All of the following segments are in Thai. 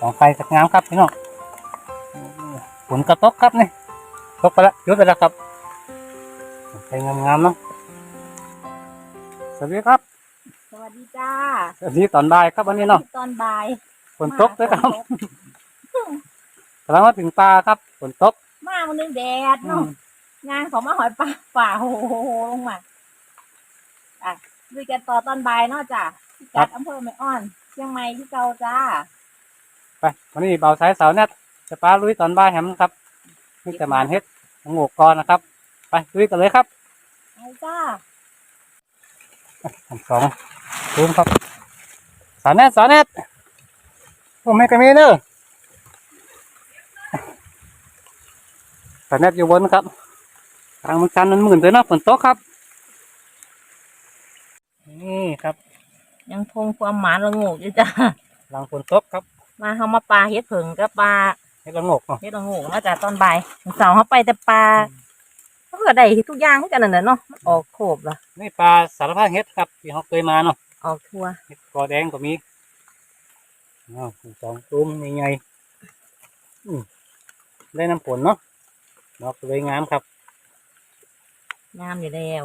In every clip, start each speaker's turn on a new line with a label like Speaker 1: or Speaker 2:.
Speaker 1: สองไฟสักงามครับพี่น้องฝนกระตกครับนี่ตกไปแล้วหยุดไปแล้วครับไฟงามๆเนาะสวัสดีครับ
Speaker 2: สวัสดีจ้า
Speaker 1: สวัสดีตอนบ่ายครับวันนี้เนาะ
Speaker 2: ตอนบ่าย
Speaker 1: ฝนตกด้วยครับกำลังมาถึงปลาครับฝนตก
Speaker 2: มาวันนึงแดด
Speaker 1: อื
Speaker 2: เนาะ
Speaker 1: ม
Speaker 2: งานของมาหอยป่าป่าโหโหโหลงมาอะดูกันต่อตอนบ่ายเนาะจ้ะพิกัดอำเภอแม่อ้อนเชียงใหม่ที่เก่าจ้า
Speaker 1: ไปวันนี้เบาสายเสาเนี่ยจะปลาลุยตอนบ่ายแฮมครับนี่จะหมานเฮ็ดของโงกกอนนะครับ ไปลุยกันเลยครับ
Speaker 2: ไปจ้า
Speaker 1: อันสองซูมครับสาวเน็ตสาวเน็ตผมไม่กระมีเนอะสาวเน็ตอยู่บนครับทางมันชันมันหมื่นเลยเนาะฝนตกครับนี่ครับ
Speaker 2: ยังคงความหมานระโงกอยู่จ้า
Speaker 1: หลังฝนตกครับ
Speaker 2: มาเฮามาปลาเฮ็ดเผิงกับปลา
Speaker 1: ให้ละงกเนาะ
Speaker 2: เฮ็ดระโงกเนาะจ้ะตอนบ่ายเสาร์เฮาไปแต่ปลาเขาก็ได้ทุกอย่างเหมือนกันนั่นแหละเนาะมันออกโขบละ
Speaker 1: นี่ปลาสารพัดเฮ็ดครับที่เขาเคยมาเนาะ
Speaker 2: ออกทั่ว
Speaker 1: เฮ็ดกอแดงก็มีอ้าวสองตุ้มใหญ่ๆอืมได้น้ำฝนเนาะดอกสวยงามครับ
Speaker 2: งามอยู่แล้ว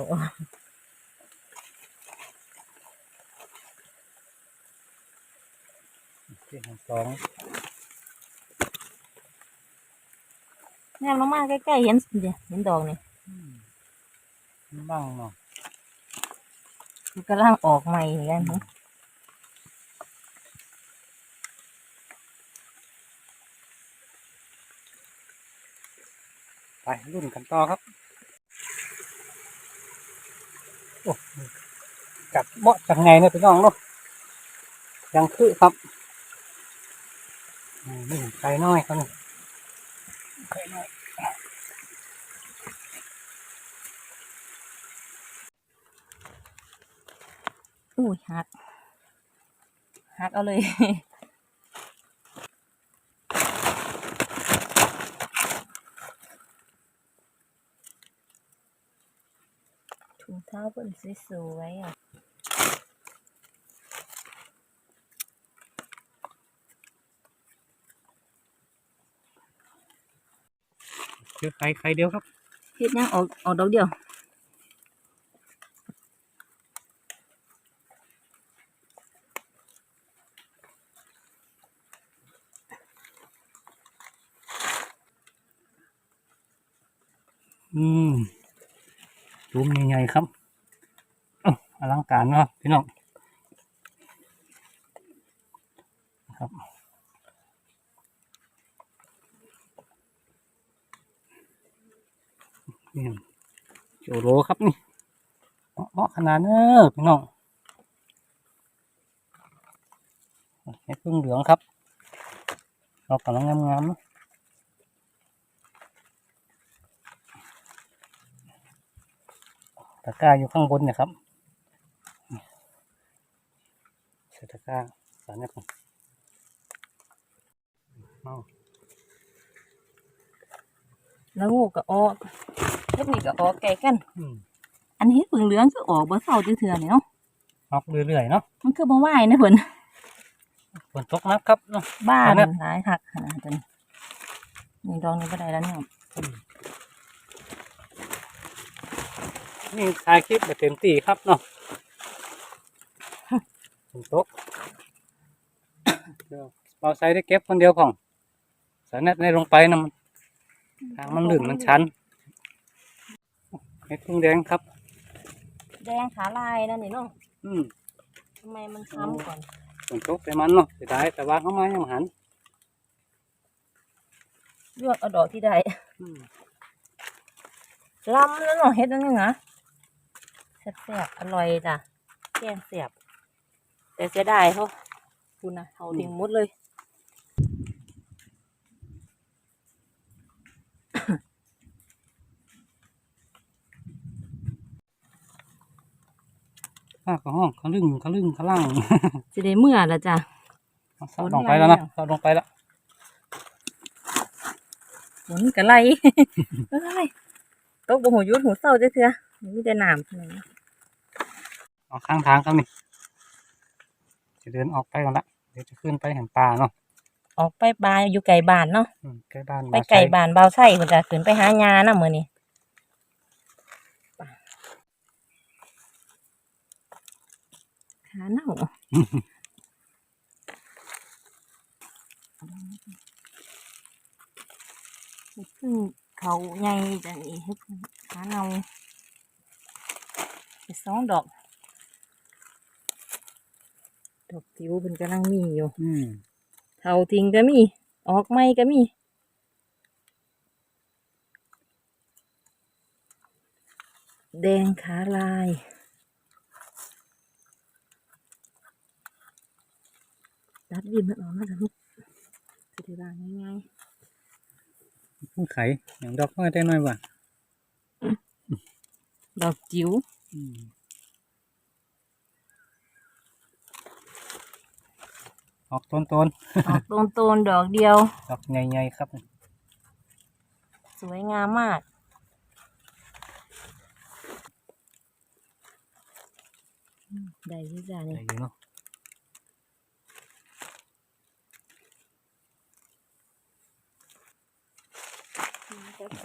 Speaker 1: ที่ของสอง
Speaker 2: งามมากๆใกล้ๆเห็นเดี๋ยวเห็นดอกนี่
Speaker 1: อืมบ้างเนาะ
Speaker 2: มันกำลังออกใหม่เหมือนกันนะ
Speaker 1: ไปรุ่นกันต่อครับ โอ้กัดเบาะจากไงเนี่ยพี่น้องเนาะยังคือครับอ่า นี่ไก่น้อยครับนี่งไก่น้อย
Speaker 2: อุ้ยหักหักเอาเลยถุงเท้าเป็นสวยๆอะ
Speaker 1: คือไก่ไข่เดียวครับ
Speaker 2: เฮ็ดยังออกออกดอกเดียว
Speaker 1: อืมตูมใหญ่ๆครับอ้าวอลังการเนาะพี่น้องครับ โจโลครับนี่เหมาะขนาดเนอะพี่น้องเห็ดพึ่งเหลืองครับเรากำลังงามๆตะกร้าอยู่ข้างบนนี่ยครับใส่ตะกร้าสารเนี่ยครับเอา
Speaker 2: แล้วงูก็ออก เฮ็ดนี่ก็ออกไก่กัน
Speaker 1: อืม
Speaker 2: อันนี้เพิ่งเหลืองคือออกบ่เศร้าจังเทื่อนี่เนาะ
Speaker 1: ออกเรื่อยๆเนาะ
Speaker 2: มันคือบ่ไหวนะเพิ่น
Speaker 1: ฝนตกหนักครับเนาะ
Speaker 2: บ้าน
Speaker 1: อันนั้น
Speaker 2: หลายหักขนาดนี้นี่ดอกนี้บ่ได้แล้วเนี่ย
Speaker 1: นี่ถ่ายคลิปแบบเต็มที่ครับเนาะฝนตกเดี๋ยวเราใช้ได้เก็บคนเดียวของสารเน็ตในลงไปนะมันทางมันลื่นมันชันเม็ดพึ่งแดงครับ
Speaker 2: แดงขาลายนั่นนี่เนาะ
Speaker 1: อืม
Speaker 2: ทำไมมันช้ำก่อน
Speaker 1: ฝนตกแต่มันเนาะเสียดายแต่ว่าเขามายังหัน
Speaker 2: เลือกเอาดอกที่ใด
Speaker 1: อืม
Speaker 2: ลำแล้วเนาะเฮ็ดนั่นนี่นะแซ่บๆอร่อยจ้ะแกงเสียบ แต่เสียดายเขาคุณนะเอาทิ้งหมดเลย
Speaker 1: ข้าก็ห้องเขาลึงเขาลึงเขาล่าง
Speaker 2: สิได้เมื่อแล้วจ้ะ
Speaker 1: สอดลงไปแล้วนะสอดลงไปแล้ว
Speaker 2: ฝนกะไรเอ้ยตกบ่หูยุดหูเศร้าจังเทื่อมีแต่น้ำเท่านั้น
Speaker 1: ออกข้างทางครับนี่จะเดินออกไปก่อนละเดี๋ยวจะขึ้นไปเห็นปลาเนาะ
Speaker 2: ออกไปบายอยู่ไกลบ้านเนาะ
Speaker 1: อืมใกล้บ้าน
Speaker 2: ไป
Speaker 1: มา
Speaker 2: ไกล
Speaker 1: ใช้
Speaker 2: บ้านเบาไส้เพิ่นจะขึ้นไปหายานะมื้อนี้ ขาเน่าเฮ็ดพึ่งเขาใหญ่จังนี้เฮ็ดพึ่งขาเน่าอีกสองดอก ดอกจิ๋วเพิ่นกำลังมีอยู่
Speaker 1: อืม
Speaker 2: เท่าทิ้งก็มี ออกไม่ก็มีแดงขาลาย ดดินมันออกมาจากลูกจะได้บ้างง่าย
Speaker 1: เพิ่งไขอย่างดอกน้อยได้น้อยว่ะ
Speaker 2: ๆดอกจิ๋ว
Speaker 1: อืมออกต้นต้น
Speaker 2: ออกตรงโตนดอกเดียว
Speaker 1: ๆดอกใหญ่ๆครับ
Speaker 2: สวยงามมากได้อยี่จ้า
Speaker 1: ให
Speaker 2: นี่
Speaker 1: ญ่อยู่ เนาะ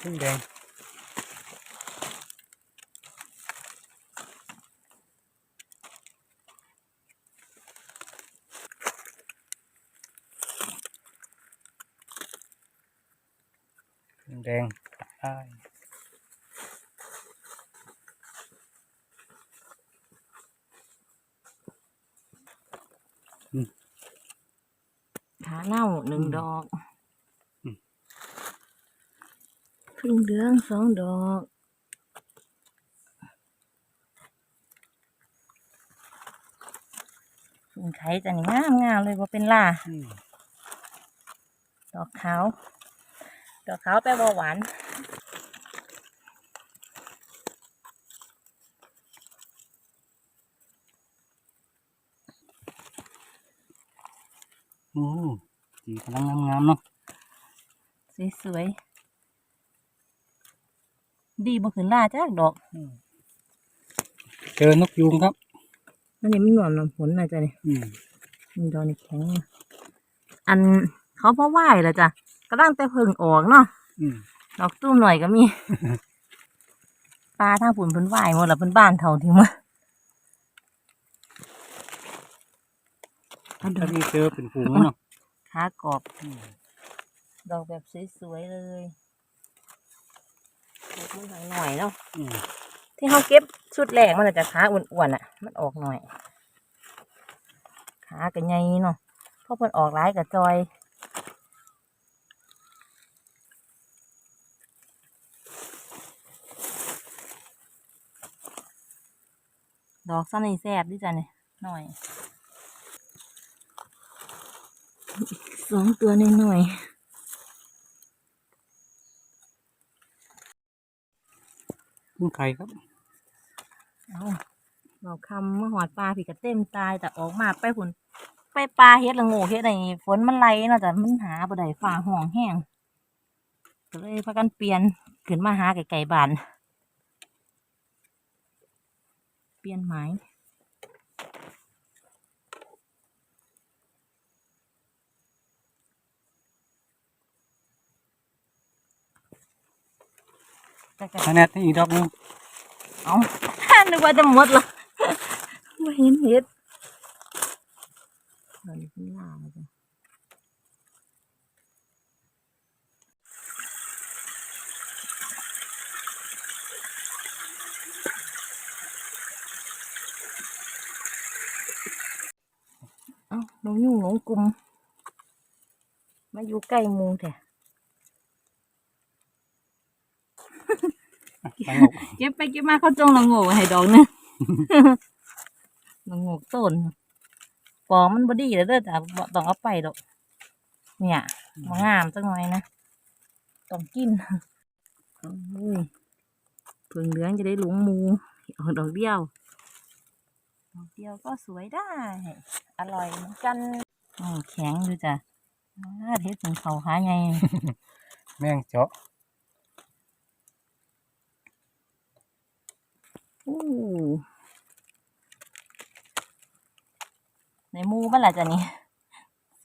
Speaker 1: พึ่งแดงพึ่งแดงใช่
Speaker 2: ขาเน่าหนึ่งดอก
Speaker 1: อืม
Speaker 2: พึ่งเหลืองสองดอก พึ่งไข่จะนี่งามงามเลยว่าเป็นล่า
Speaker 1: อืม
Speaker 2: ดอกขาว ดอกขาวแปลว่าหวาน
Speaker 1: โอ้สีกำลังงามๆเนาะ
Speaker 2: สวยๆ ดีบ่ขึ้นล่าจ้าดอก
Speaker 1: เจอนกยูงครับ
Speaker 2: อันนี้มันหวานผลนะจ๊ะนี่
Speaker 1: อืม
Speaker 2: มีดอกนี่แข็งนะอันเขาเพราะไหวแล้วจ้ะก็ตั้งแต่เพิ่งออกเนาะ
Speaker 1: อืม
Speaker 2: ดอกตุ้มหน่อยก็มี ปลาทางผุนเพิ่นไหวหมดแล้วเพิ่นบ้านเท่าที่มาเอาดอ
Speaker 1: ถ้ากมีเจอเป็นฝูงเนาะ
Speaker 2: ขากรอบ
Speaker 1: อืม
Speaker 2: ดอกแบบสวยๆเลยดอก มันหางหน่อยเนาะ
Speaker 1: อืม
Speaker 2: ที่เขาเก็บชุดแรกมันอาจจะขาอ้วนๆอะ มันออกหน่อย ขากันใหญ่เนาะเพราะมันออกร้ายกับจอยดอกซ้ำนี่แซ่บดิจ้ะเนี่ยหน่อย สองตัวน้อย
Speaker 1: คุณไข่ครับ
Speaker 2: เอาเราคำเมื่อหอดปลาผีกระเต็มตายแต่ออกมาไปผุนไปปลาเฮ็ดละโง่เฮ็ดอะไรฝนมันไหลเนาะแต่มันหาบ่ได้ฝ่าห่องแห้งก็เลยพากันเปลี่ยนขึ้นมาหาไก่ไก่บาน เปลี่ยนไม้ แต่ก็
Speaker 1: คะแนนนี่อีกดอกหนึง
Speaker 2: เอานึกว่าจะหมด ละไม่เห็นเห็ดตอนนี้ขึ้นล่างแล้วจ้ะเอ้าหนูยุ่งหนูกลุ่มมาอยู่ใกล้หมูแท้
Speaker 1: ตังหก
Speaker 2: เก็บไปเก็บมาเขาจงละโงกไว้ให้ดอกหนึง ละโงกต้นปอมันบดีแล้วเด้อจ้ะบ่ต้องเอาไปดอก เนี่ยมางามจังหน่อยนะต้องกินโอ้ยเพิ่งเหลืองจะได้หลงหมูเอาดอกเดียว ดอกเดียวก็สวยได้ อร่อยเหมือนกันอืมแข็งดูจ้ะอ่าเทสถึงเขาขาไง
Speaker 1: แม่งเจาะ
Speaker 2: ในหมูมันแหละจ้ะนี่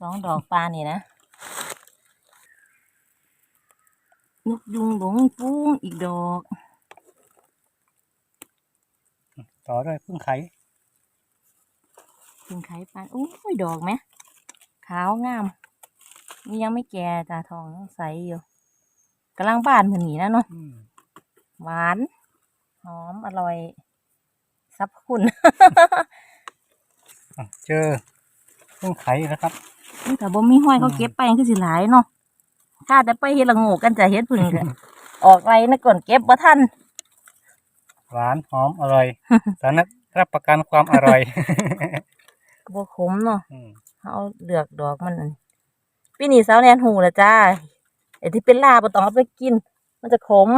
Speaker 2: องดอกปลานี่นะนกยุงหลงปุ้งอีกดอก
Speaker 1: ต่อด้วยพึ่งไข่
Speaker 2: ถึงไข่ปานอุ้ยดอกไหมขาวงาม นี่ยังไม่แก่ตาทองยังใสอยู่กำลังบานเหมือนนี้นะเนาะ
Speaker 1: อืม
Speaker 2: หวาน หอมอร่อยซับคุณ
Speaker 1: อะเจอพึ่งไข่แล้วครับ
Speaker 2: นี่แต่บ่มีห้อยเขาเก็บไปคือสิหลายเนาะถ้าแต่ไปเฮ็ดละโงูกันจะเฮ็ดพึ่งกันออกไรนะก่อนเก็บบ่ทัน
Speaker 1: หวานหอมอร่อยสานัดรับประกันความอร่อย
Speaker 2: บ่ขมเนาะ
Speaker 1: อืม
Speaker 2: เอาเลือกดอกมันนั่นปีนี้สาวแนนหูแล้วจ้าไอ้ที่เป็นลาบ่ต้องเอาไปกิน มันจะขม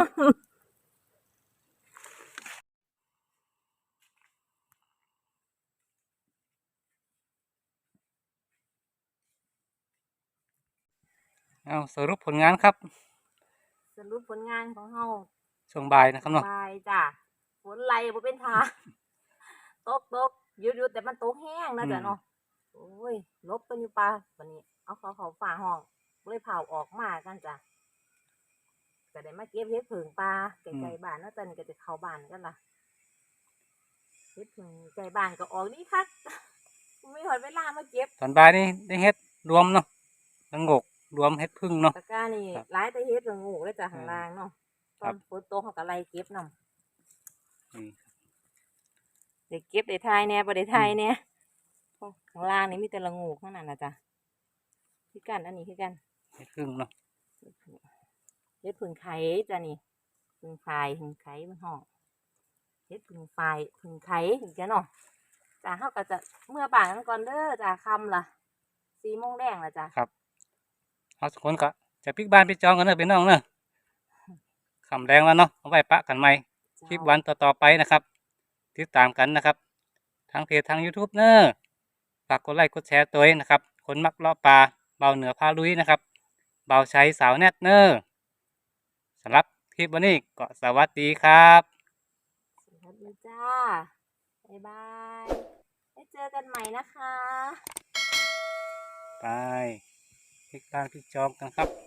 Speaker 1: เอาสรุปผลงานครับ
Speaker 2: สรุปผลงานของเฮา
Speaker 1: ช่วงบ่ายนะครับเนาะ
Speaker 2: บายจ้ะฝนไหลบ่เป็นทางตกตกหยุดหยุดแต่มันตกแห้งนะจ๊ะเนาะโอ้ยลบกันอยู่ปลาวันนี้ เอาเขาเขาฝ่าห้องเลยเผาออกมากันจ้ะก็ได้มาเก็บเฮ็ดผึ่งปลาไก่ๆบ้านแล้วตอนนี้ก็จะเข้าบ้านกันล่ะเฮ็ดผึ่งไก่บ้านก็ออกนี่คักไม่หอดเวลามาเก็บ
Speaker 1: ตอนบ่ายนี่ได้เฮ็ดรวมเนาะทั้งงก รวมเฮ็ดพึ่งเนาะ
Speaker 2: ตะกร้านี่
Speaker 1: ครับ
Speaker 2: ร้ายแต่เฮ็ดกับงูเลยจ้ะข้างล่างเนาะต
Speaker 1: ครั
Speaker 2: อบ นฝนตกเขาก็ไล่เก็บนำ
Speaker 1: นี่
Speaker 2: ได้เก็บได้ทายแหน่บ่ได้ทายแหน่ข้างล่างนี่มีแต่ละงูข้างนั้นนะจ๊ะคือกันอันนี้คือกัน
Speaker 1: เฮ็ดพึ่งเนาะ
Speaker 2: เฮ็ดผึ่งไข่จ้ะนี่ผึ่งไฟผึ่งไข่มันห้องเฮ็ดผึ่งไฟผึ่งไข่อีกจ้ะเนาะจ้ะเฮาก็จะเมื่อบ่ายกันก่อนเด้อจ้ะค่ำล่ะสี่โมงแดงล่ะจ้ะ
Speaker 1: เอาทุกคนก็จะพลิกบ้านไปจองกันเนอะพี่น้องเนอะคำแรงแล้วเนาะเอาไว้ปะกันใหม่คลิปวันต่อๆไปนะครับ ติดตามกันนะครับทางเพจทาง YouTube เนอะฝากกดไลค์กดแชร์ตัวเองนะครับ คนมักเลาะปลาเบาเหนือพาลุยนะครับ เบาใช้สาวแนทเนอร์สำหรับคลิปวันนี้ก็สวัสดีครับ
Speaker 2: สวัสดีจ้าบ๊ายบายไว้เจอกันใหม่นะคะ
Speaker 1: ไป พลิกบ้านพลิกจอมกันครับ